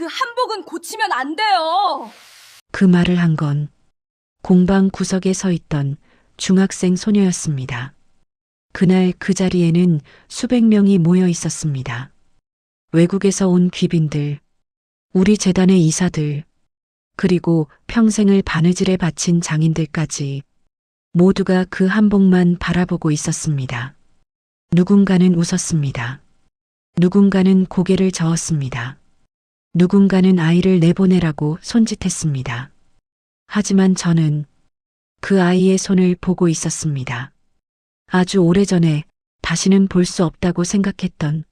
그 한복은 고치면 안 돼요. 그 말을 한 건 공방 구석에 서 있던 중학생 소녀였습니다. 그날 그 자리에는 수백 명이 모여 있었습니다. 외국에서 온 귀빈들, 우리 재단의 이사들, 그리고 평생을 바느질에 바친 장인들까지 모두가 그 한복만 바라보고 있었습니다. 누군가는 웃었습니다. 누군가는 고개를 저었습니다. 누군가는 아이를 내보내라고 손짓했습니다. 하지만 저는 그 아이의 손을 보고 있었습니다. 아주 오래전에 다시는 볼 수 없다고 생각했던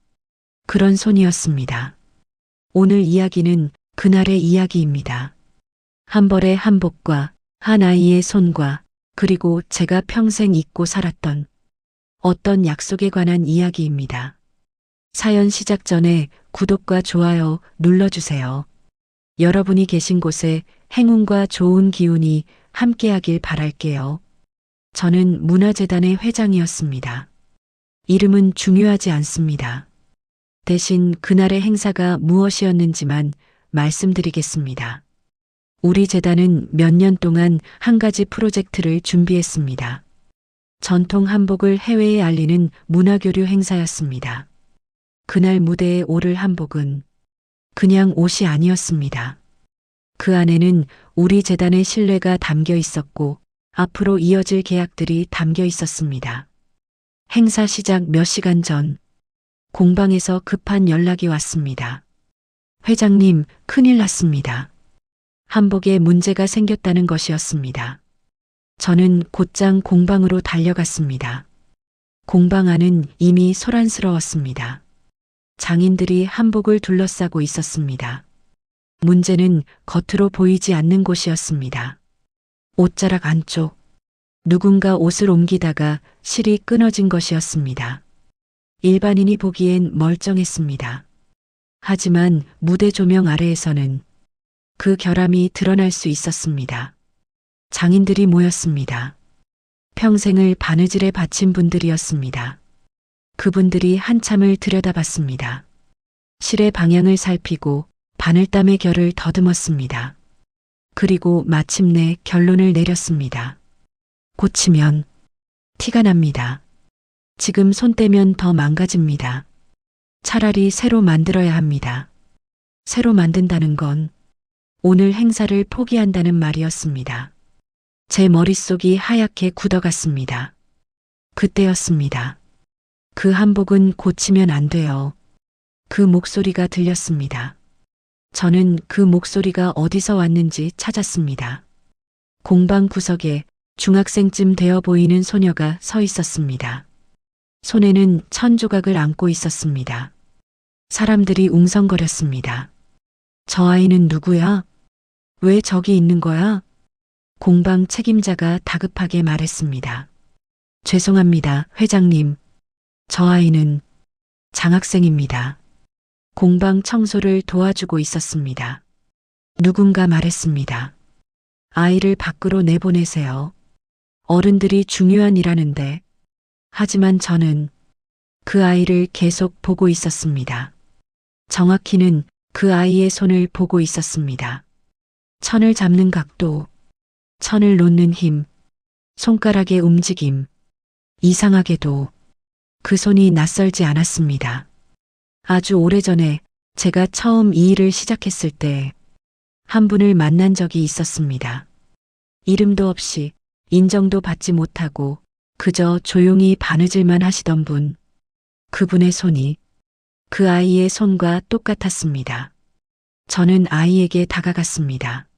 그런 손이었습니다. 오늘 이야기는 그날의 이야기입니다. 한 벌의 한복과 한 아이의 손과 그리고 제가 평생 잊고 살았던 어떤 약속에 관한 이야기입니다. 사연 시작 전에 구독과 좋아요 눌러주세요. 여러분이 계신 곳에 행운과 좋은 기운이 함께하길 바랄게요. 저는 문화재단의 회장이었습니다. 이름은 중요하지 않습니다. 대신 그날의 행사가 무엇이었는지만 말씀드리겠습니다. 우리 재단은 몇 년 동안 한 가지 프로젝트를 준비했습니다. 전통 한복을 해외에 알리는 문화교류 행사였습니다. 그날 무대에 오를 한복은 그냥 옷이 아니었습니다. 그 안에는 우리 재단의 신뢰가 담겨 있었고 앞으로 이어질 계약들이 담겨 있었습니다. 행사 시작 몇 시간 전 공방에서 급한 연락이 왔습니다. 회장님, 큰일 났습니다. 한복에 문제가 생겼다는 것이었습니다. 저는 곧장 공방으로 달려갔습니다. 공방 안은 이미 소란스러웠습니다. 장인들이 한복을 둘러싸고 있었습니다. 문제는 겉으로 보이지 않는 곳이었습니다. 옷자락 안쪽. 누군가 옷을 옮기다가 실이 끊어진 것이었습니다. 일반인이 보기엔 멀쩡했습니다. 하지만 무대 조명 아래에서는 그 결함이 드러날 수 있었습니다. 장인들이 모였습니다. 평생을 바느질에 바친 분들이었습니다. 그분들이 한참을 들여다봤습니다. 실의 방향을 살피고 바늘땀의 결을 더듬었습니다. 그리고 마침내 결론을 내렸습니다. 고치면 티가 납니다. 지금 손 떼면 더 망가집니다. 차라리 새로 만들어야 합니다. 새로 만든다는 건 오늘 행사를 포기한다는 말이었습니다. 제 머릿속이 하얗게 굳어갔습니다. 그때였습니다. 그 한복은 고치면 안 돼요. 그 목소리가 들렸습니다. 저는 그 목소리가 어디서 왔는지 찾았습니다. 공방 구석에 중학생쯤 되어 보이는 소녀가 서 있었습니다. 손에는 천 조각을 안고 있었습니다. 사람들이 웅성거렸습니다. 저 아이는 누구야? 왜 저기 있는 거야? 공방 책임자가 다급하게 말했습니다. 죄송합니다, 회장님. 저 아이는 장학생입니다. 공방 청소를 도와주고 있었습니다. 누군가 말했습니다. 아이를 밖으로 내보내세요. 어른들이 중요한 일하는데. 하지만 저는 그 아이를 계속 보고 있었습니다. 정확히는 그 아이의 손을 보고 있었습니다. 천을 잡는 각도, 천을 놓는 힘, 손가락의 움직임. 이상하게도 그 손이 낯설지 않았습니다. 아주 오래전에 제가 처음 이 일을 시작했을 때 한 분을 만난 적이 있었습니다. 이름도 없이 인정도 받지 못하고 그저 조용히 바느질만 하시던 분. 그분의 손이 그 아이의 손과 똑같았습니다. 저는 아이에게 다가갔습니다.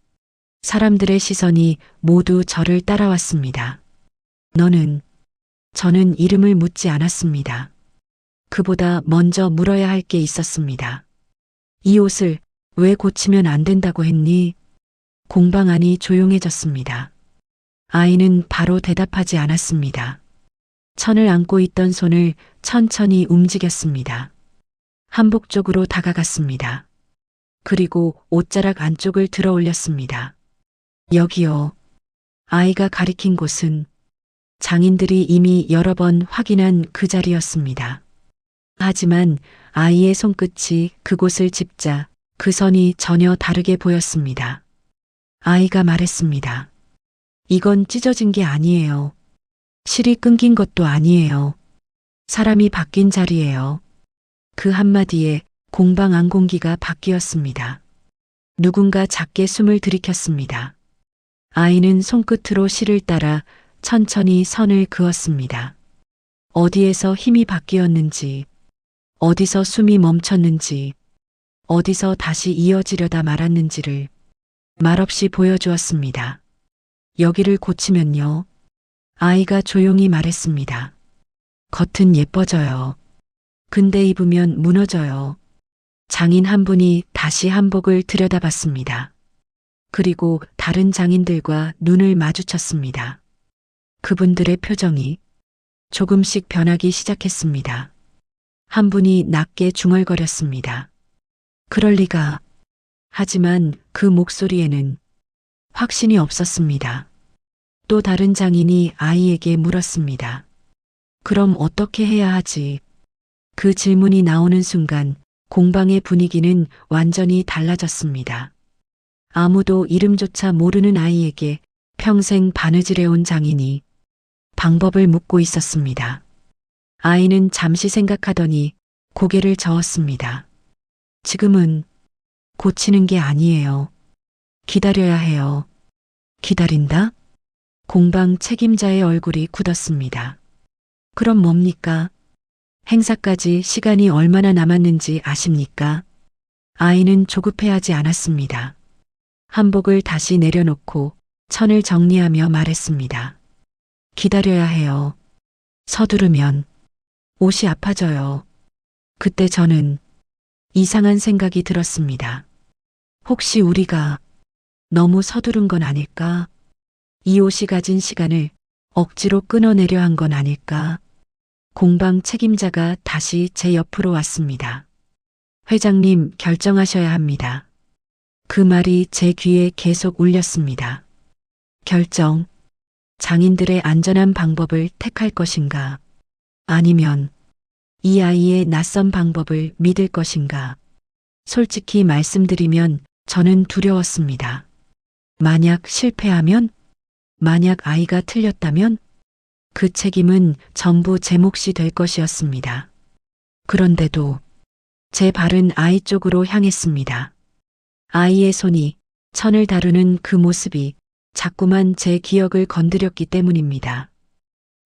사람들의 시선이 모두 저를 따라왔습니다. 너는, 저는 이름을 묻지 않았습니다. 그보다 먼저 물어야 할 게 있었습니다. 이 옷을 왜 고치면 안 된다고 했니? 공방 안이 조용해졌습니다. 아이는 바로 대답하지 않았습니다. 천을 안고 있던 손을 천천히 움직였습니다. 한복 쪽으로 다가갔습니다. 그리고 옷자락 안쪽을 들어 올렸습니다. 여기요. 아이가 가리킨 곳은 장인들이 이미 여러 번 확인한 그 자리였습니다. 하지만 아이의 손끝이 그곳을 짚자 그 선이 전혀 다르게 보였습니다. 아이가 말했습니다. 이건 찢어진 게 아니에요. 실이 끊긴 것도 아니에요. 사람이 바뀐 자리예요. 그 한마디에 공방 안공기가 바뀌었습니다. 누군가 작게 숨을 들이켰습니다. 아이는 손끝으로 실을 따라 천천히 선을 그었습니다. 어디에서 힘이 바뀌었는지, 어디서 숨이 멈췄는지, 어디서 다시 이어지려다 말았는지를 말없이 보여주었습니다. 여기를 고치면요. 아이가 조용히 말했습니다. 겉은 예뻐져요. 근데 입으면 무너져요. 장인 한 분이 다시 한복을 들여다봤습니다. 그리고 다른 장인들과 눈을 마주쳤습니다. 그분들의 표정이 조금씩 변하기 시작했습니다. 한 분이 낮게 중얼거렸습니다. 그럴 리가. 하지만 그 목소리에는 확신이 없었습니다. 또 다른 장인이 아이에게 물었습니다. 그럼 어떻게 해야 하지? 그 질문이 나오는 순간 공방의 분위기는 완전히 달라졌습니다. 아무도 이름조차 모르는 아이에게 평생 바느질해온 장인이 방법을 묻고 있었습니다. 아이는 잠시 생각하더니 고개를 저었습니다. 지금은 고치는 게 아니에요. 기다려야 해요. 기다린다? 공방 책임자의 얼굴이 굳었습니다. 그럼 뭡니까? 행사까지 시간이 얼마나 남았는지 아십니까? 아이는 조급해하지 않았습니다. 한복을 다시 내려놓고 천을 정리하며 말했습니다. 기다려야 해요. 서두르면 옷이 아파져요. 그때 저는 이상한 생각이 들었습니다. 혹시 우리가 너무 서두른 건 아닐까? 이 옷이 가진 시간을 억지로 끊어내려 한 건 아닐까? 공방 책임자가 다시 제 옆으로 왔습니다. 회장님 결정하셔야 합니다. 그 말이 제 귀에 계속 울렸습니다. 결정. 장인들의 안전한 방법을 택할 것인가? 아니면 이 아이의 낯선 방법을 믿을 것인가? 솔직히 말씀드리면 저는 두려웠습니다. 만약 실패하면? 만약 아이가 틀렸다면? 그 책임은 전부 제 몫이 될 것이었습니다. 그런데도 제 발은 아이 쪽으로 향했습니다. 아이의 손이 천을 다루는 그 모습이 자꾸만 제 기억을 건드렸기 때문입니다.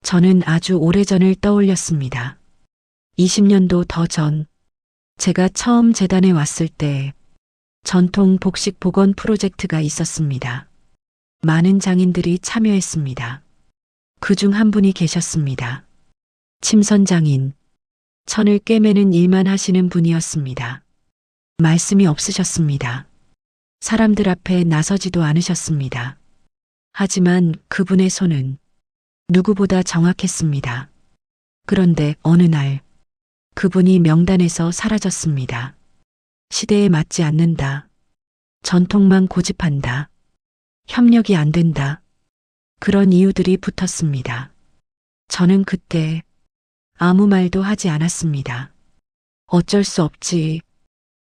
저는 아주 오래전을 떠올렸습니다. 20년도 더 전, 제가 처음 재단에 왔을 때 전통 복식 복원 프로젝트가 있었습니다. 많은 장인들이 참여했습니다. 그 중 한 분이 계셨습니다. 침선장인, 천을 꿰매는 일만 하시는 분이었습니다. 말씀이 없으셨습니다. 사람들 앞에 나서지도 않으셨습니다. 하지만 그분의 손은 누구보다 정확했습니다. 그런데 어느 날 그분이 명단에서 사라졌습니다. 시대에 맞지 않는다. 전통만 고집한다. 협력이 안 된다. 그런 이유들이 붙었습니다. 저는 그때 아무 말도 하지 않았습니다. 어쩔 수 없지.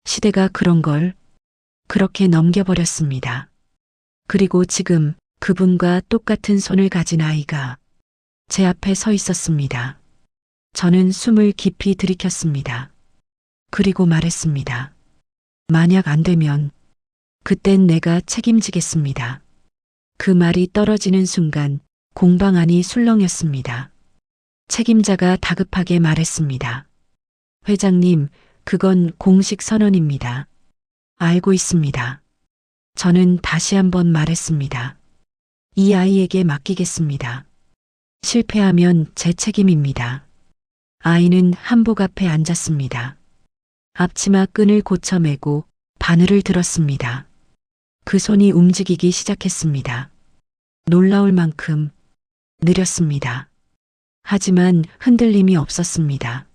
시대가 그런 걸 그렇게 넘겨버렸습니다. 그리고 지금 그분과 똑같은 손을 가진 아이가 제 앞에 서 있었습니다. 저는 숨을 깊이 들이켰습니다. 그리고 말했습니다. 만약 안 되면 그땐 내가 책임지겠습니다. 그 말이 떨어지는 순간 공방 안이 술렁였습니다. 책임자가 다급하게 말했습니다. 회장님, 그건 공식 선언입니다. 알고 있습니다. 저는 다시 한번 말했습니다. 이 아이에게 맡기겠습니다. 실패하면 제 책임입니다. 아이는 한복 앞에 앉았습니다. 앞치마 끈을 고쳐매고 바늘을 들었습니다. 그 손이 움직이기 시작했습니다. 놀라울 만큼 느렸습니다. 하지만 흔들림이 없었습니다.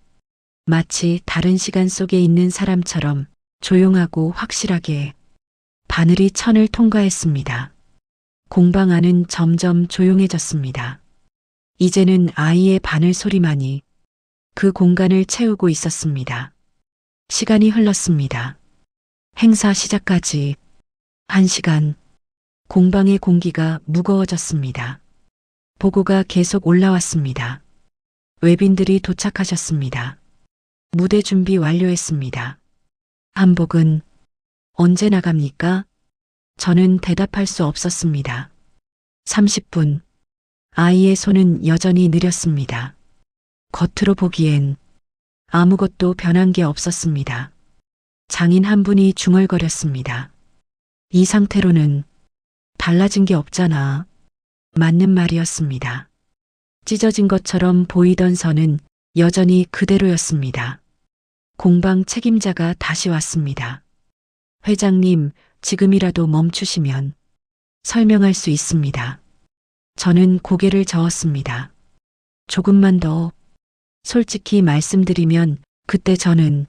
마치 다른 시간 속에 있는 사람처럼 조용하고 확실하게 바늘이 천을 통과했습니다. 공방 안은 점점 조용해졌습니다. 이제는 아이의 바늘 소리만이 그 공간을 채우고 있었습니다. 시간이 흘렀습니다. 행사 시작까지 한 시간 공방의 공기가 무거워졌습니다. 보고가 계속 올라왔습니다. 외빈들이 도착하셨습니다. 무대 준비 완료했습니다. 한복은 언제 나갑니까? 저는 대답할 수 없었습니다. 30분. 아이의 손은 여전히 느렸습니다. 겉으로 보기엔 아무것도 변한 게 없었습니다. 장인 한 분이 중얼거렸습니다. 이 상태로는 달라진 게 없잖아. 맞는 말이었습니다. 찢어진 것처럼 보이던 선은 여전히 그대로였습니다. 공방 책임자가 다시 왔습니다. 회장님, 지금이라도 멈추시면 설명할 수 있습니다. 저는 고개를 저었습니다. 조금만 더 솔직히 말씀드리면 그때 저는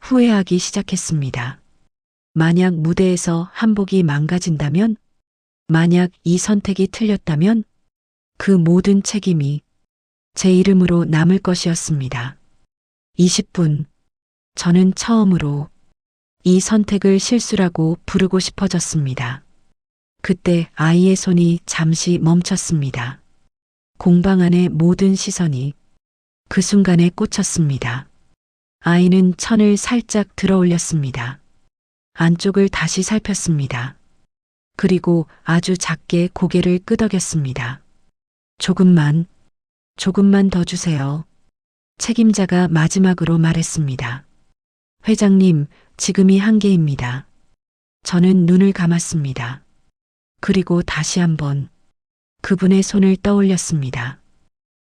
후회하기 시작했습니다. 만약 무대에서 한복이 망가진다면, 만약 이 선택이 틀렸다면 그 모든 책임이 제 이름으로 남을 것이었습니다. 20분. 저는 처음으로 이 선택을 실수라고 부르고 싶어졌습니다. 그때 아이의 손이 잠시 멈췄습니다. 공방 안의 모든 시선이 그 순간에 꽂혔습니다. 아이는 천을 살짝 들어 올렸습니다. 안쪽을 다시 살폈습니다. 그리고 아주 작게 고개를 끄덕였습니다. 조금만, 조금만 더 주세요. 책임자가 마지막으로 말했습니다. 회장님, 지금이 한계입니다. 저는 눈을 감았습니다. 그리고 다시 한번 그분의 손을 떠올렸습니다.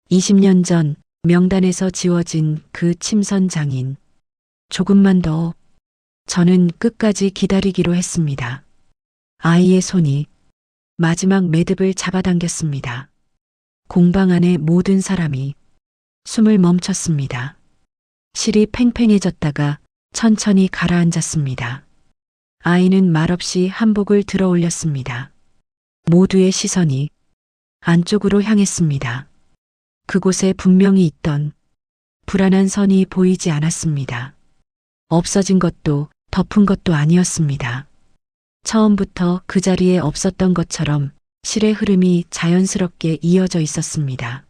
20년 전 명단에서 지워진 그 침선 장인. 조금만 더 저는 끝까지 기다리기로 했습니다. 아이의 손이 마지막 매듭을 잡아당겼습니다. 공방 안의 모든 사람이 숨을 멈췄습니다. 실이 팽팽해졌다가 천천히 가라앉았습니다. 아이는 말없이 한복을 들어 올렸습니다. 모두의 시선이 안쪽으로 향했습니다. 그곳에 분명히 있던 불안한 선이 보이지 않았습니다. 없어진 것도 덮은 것도 아니었습니다. 처음부터 그 자리에 없었던 것처럼 실의 흐름이 자연스럽게 이어져 있었습니다.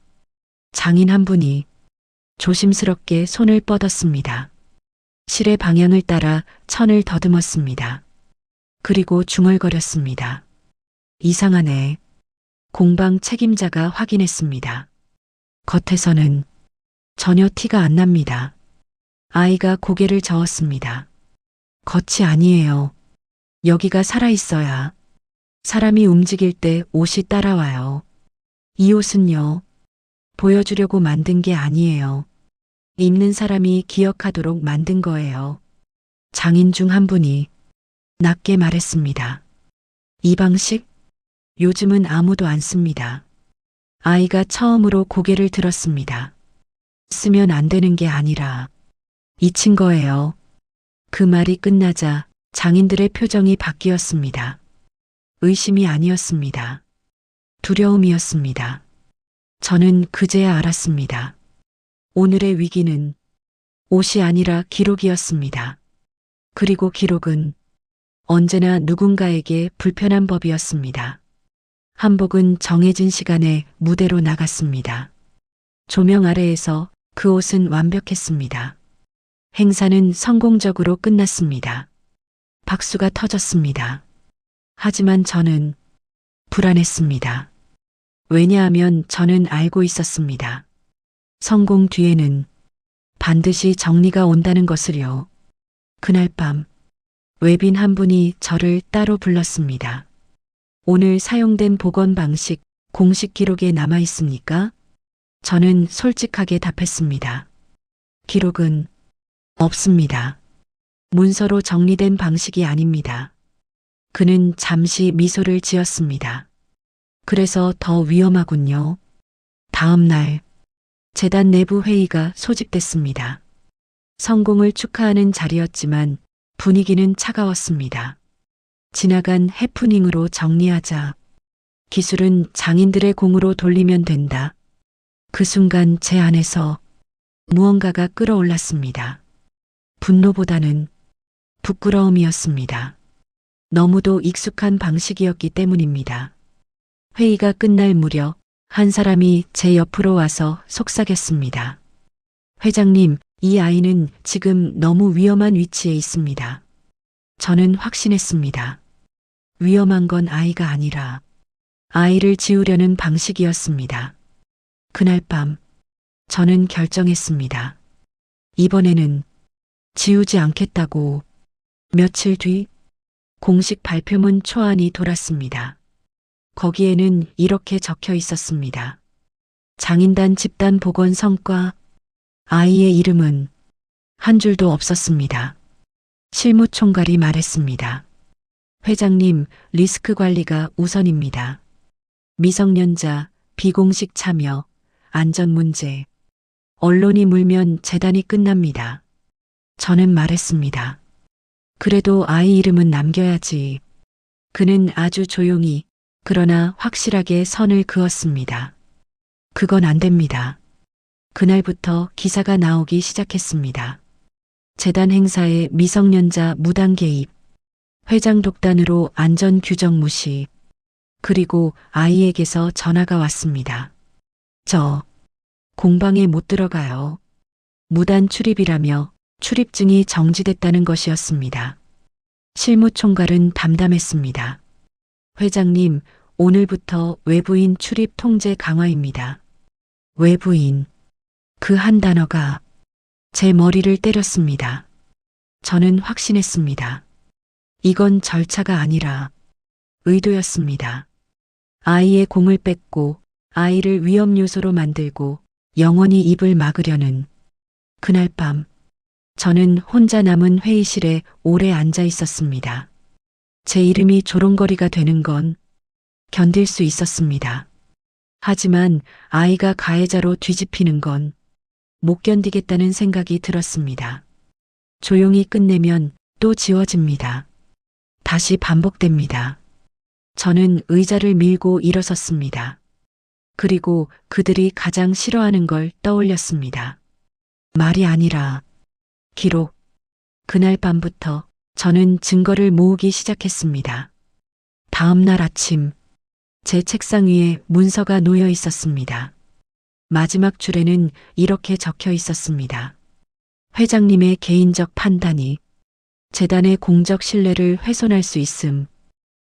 장인 한 분이 조심스럽게 손을 뻗었습니다. 실의 방향을 따라 천을 더듬었습니다. 그리고 중얼거렸습니다. 이상하네. 공방 책임자가 확인했습니다. 겉에서는 전혀 티가 안 납니다. 아이가 고개를 저었습니다. 겉이 아니에요. 여기가 살아있어야 사람이 움직일 때 옷이 따라와요. 이 옷은요, 보여주려고 만든 게 아니에요. 입는 사람이 기억하도록 만든 거예요. 장인 중 한 분이 낮게 말했습니다. 이 방식? 요즘은 아무도 안 씁니다. 아이가 처음으로 고개를 들었습니다. 쓰면 안 되는 게 아니라 잊힌 거예요. 그 말이 끝나자 장인들의 표정이 바뀌었습니다. 의심이 아니었습니다. 두려움이었습니다. 저는 그제야 알았습니다. 오늘의 위기는 옷이 아니라 기록이었습니다. 그리고 기록은 언제나 누군가에게 불편한 법이었습니다. 한복은 정해진 시간에 무대로 나갔습니다. 조명 아래에서 그 옷은 완벽했습니다. 행사는 성공적으로 끝났습니다. 박수가 터졌습니다. 하지만 저는 불안했습니다. 왜냐하면 저는 알고 있었습니다. 성공 뒤에는 반드시 정리가 온다는 것을요. 그날 밤 외빈 한 분이 저를 따로 불렀습니다. 오늘 사용된 복원 방식 공식 기록에 남아 있습니까? 저는 솔직하게 답했습니다. 기록은 없습니다. 문서로 정리된 방식이 아닙니다. 그는 잠시 미소를 지었습니다. 그래서 더 위험하군요. 다음 날 재단 내부 회의가 소집됐습니다. 성공을 축하하는 자리였지만 분위기는 차가웠습니다. 지나간 해프닝으로 정리하자. 기술은 장인들의 공으로 돌리면 된다. 그 순간 제 안에서 무언가가 끌어올랐습니다. 분노보다는 부끄러움이었습니다. 너무도 익숙한 방식이었기 때문입니다. 회의가 끝날 무렵 한 사람이 제 옆으로 와서 속삭였습니다. 회장님, 이 아이는 지금 너무 위험한 위치에 있습니다. 저는 확신했습니다. 위험한 건 아이가 아니라 아이를 지우려는 방식이었습니다. 그날 밤 저는 결정했습니다. 이번에는 지우지 않겠다고 며칠 뒤 공식 발표문 초안이 돌았습니다. 거기에는 이렇게 적혀 있었습니다. 장인단 집단 복원 성과 아이의 이름은 한 줄도 없었습니다. 실무총괄이 말했습니다. 회장님, 리스크 관리가 우선입니다. 미성년자, 비공식 참여, 안전 문제, 언론이 물면 재단이 끝납니다. 저는 말했습니다. 그래도 아이 이름은 남겨야지. 그는 아주 조용히, 그러나 확실하게 선을 그었습니다. 그건 안 됩니다. 그날부터 기사가 나오기 시작했습니다. 재단 행사에 미성년자 무단 개입, 회장 독단으로 안전 규정 무시, 그리고 아이에게서 전화가 왔습니다. 저 공방에 못 들어가요. 무단 출입이라며 출입증이 정지됐다는 것이었습니다. 실무총괄은 담담했습니다. 회장님, 오늘부터 외부인 출입 통제 강화입니다. 외부인. 그 한 단어가 제 머리를 때렸습니다. 저는 확신했습니다. 이건 절차가 아니라 의도였습니다. 아이의 공을 뺏고 아이를 위험 요소로 만들고 영원히 입을 막으려는 그날 밤 저는 혼자 남은 회의실에 오래 앉아 있었습니다. 제 이름이 조롱거리가 되는 건 견딜 수 있었습니다. 하지만 아이가 가해자로 뒤집히는 건 못 견디겠다는 생각이 들었습니다. 조용히 끝내면 또 지워집니다. 다시 반복됩니다. 저는 의자를 밀고 일어섰습니다. 그리고 그들이 가장 싫어하는 걸 떠올렸습니다. 말이 아니라 기록. 그날 밤부터 저는 증거를 모으기 시작했습니다. 다음 날 아침 제 책상 위에 문서가 놓여 있었습니다. 마지막 줄에는 이렇게 적혀 있었습니다. 회장님의 개인적 판단이 재단의 공적 신뢰를 훼손할 수 있음.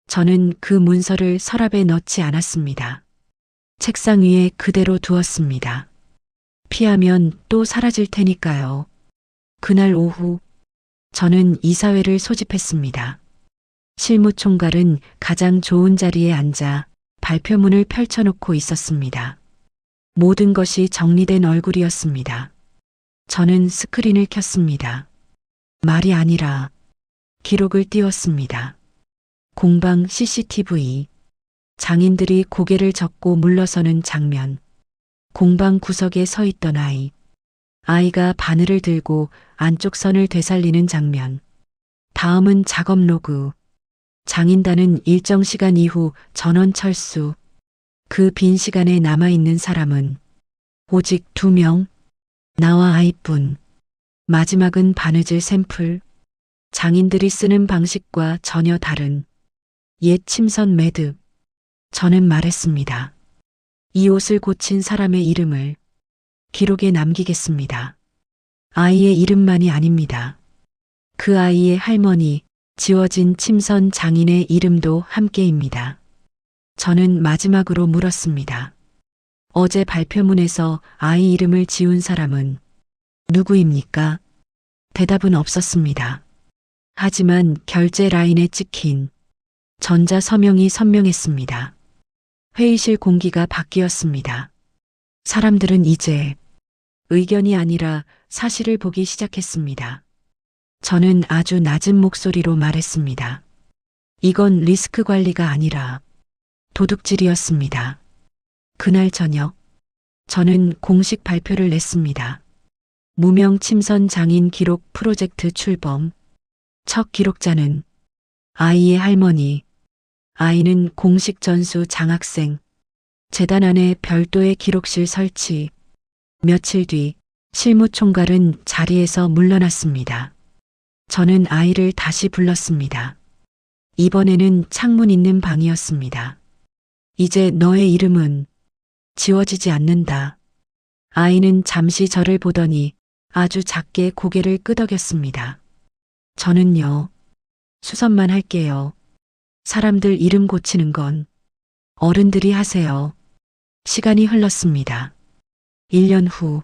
저는 그 문서를 서랍에 넣지 않았습니다. 책상 위에 그대로 두었습니다. 피하면 또 사라질 테니까요. 그날 오후 저는 이사회를 소집했습니다. 실무총괄은 가장 좋은 자리에 앉아 발표문을 펼쳐놓고 있었습니다. 모든 것이 정리된 얼굴이었습니다. 저는 스크린을 켰습니다. 말이 아니라 기록을 띄웠습니다. 공방 CCTV, 장인들이 고개를 젓고 물러서는 장면, 공방 구석에 서 있던 아이, 아이가 바늘을 들고 안쪽 선을 되살리는 장면, 다음은 작업 로그, 장인단은 일정 시간 이후 전원 철수, 그 빈 시간에 남아있는 사람은 오직 두 명, 나와 아이뿐. 마지막은 바느질 샘플. 장인들이 쓰는 방식과 전혀 다른 옛 침선 매듭. 저는 말했습니다. 이 옷을 고친 사람의 이름을 기록에 남기겠습니다. 아이의 이름만이 아닙니다. 그 아이의 할머니, 지워진 침선 장인의 이름도 함께입니다. 저는 마지막으로 물었습니다. 어제 발표문에서 아이 이름을 지운 사람은 누구입니까? 대답은 없었습니다. 하지만 결제 라인에 찍힌 전자 서명이 선명했습니다. 회의실 공기가 바뀌었습니다. 사람들은 이제 의견이 아니라 사실을 보기 시작했습니다. 저는 아주 낮은 목소리로 말했습니다. 이건 리스크 관리가 아니라 도둑질이었습니다. 그날 저녁, 저는 공식 발표를 냈습니다. 무명 침선 장인 기록 프로젝트 출범. 첫 기록자는 아이의 할머니. 아이는 공식 전수 장학생. 재단 안에 별도의 기록실 설치. 며칠 뒤 실무총괄은 자리에서 물러났습니다. 저는 아이를 다시 불렀습니다. 이번에는 창문 있는 방이었습니다. 이제 너의 이름은 지워지지 않는다. 아이는 잠시 저를 보더니 아주 작게 고개를 끄덕였습니다. 저는요, 수선만 할게요. 사람들 이름 고치는 건 어른들이 하세요. 시간이 흘렀습니다. 1년 후,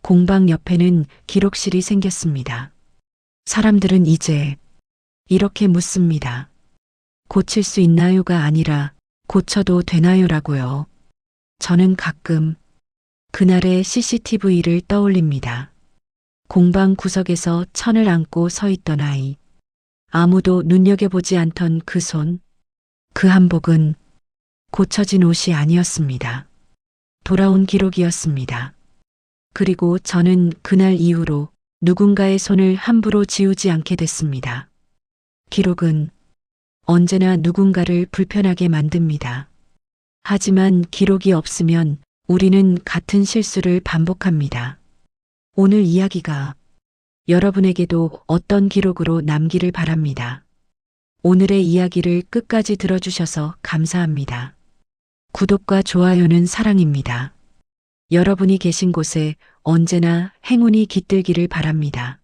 공방 옆에는 기록실이 생겼습니다. 사람들은 이제 이렇게 묻습니다. 고칠 수 있나요가 아니라 고쳐도 되나요라고요. 저는 가끔 그날의 CCTV를 떠올립니다. 공방 구석에서 천을 안고 서 있던 아이. 아무도 눈여겨보지 않던 그 손. 그 한복은 고쳐진 옷이 아니었습니다. 돌아온 기록이었습니다. 그리고 저는 그날 이후로 누군가의 손을 함부로 지우지 않게 됐습니다. 기록은 언제나 누군가를 불편하게 만듭니다. 하지만 기록이 없으면 우리는 같은 실수를 반복합니다. 오늘 이야기가 여러분에게도 어떤 기록으로 남기를 바랍니다. 오늘의 이야기를 끝까지 들어주셔서 감사합니다. 구독과 좋아요는 사랑입니다. 여러분이 계신 곳에 언제나 행운이 깃들기를 바랍니다.